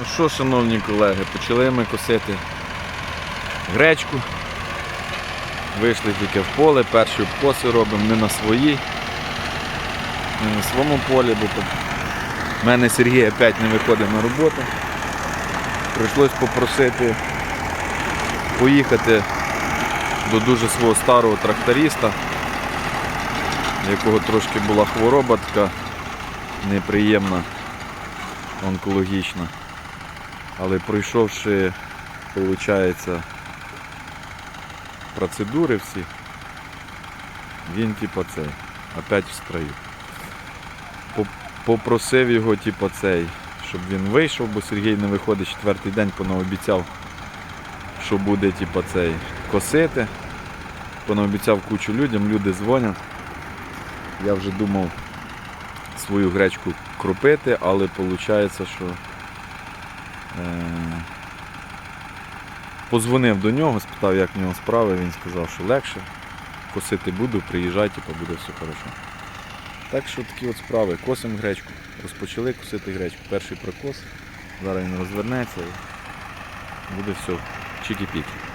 Ну що, шановні колеги, почали ми косити гречку. Вийшли тільки в поле, перші обкоси робимо не на своїй, не на своєму полі, бо в мене Сергій опять не виходить на роботу. Прийшлось попросити поїхати до дуже свого старого тракториста, якого трошки була хвороба така неприємна, онкологічна. Але пройшовши, виходить, процедури всі, він типа цей, опять в строю. Попросив його, типа цей, щоб він вийшов, бо Сергій не виходить четвертий день, понаобіцяв, що буде типа цей косити. Понаобіцяв кучу людям, люди дзвонять. Я вже думав свою гречку кропити, але виходить, що Позвонив до нього, спитав, як в нього справи, він сказав, що легше. Косити буду, приїжджай, типу, буде все хорошо. Так що такі от справи. Косимо гречку. Розпочали косити гречку. Перший прокос. Зараз він розвернеться і буде все чики-піки.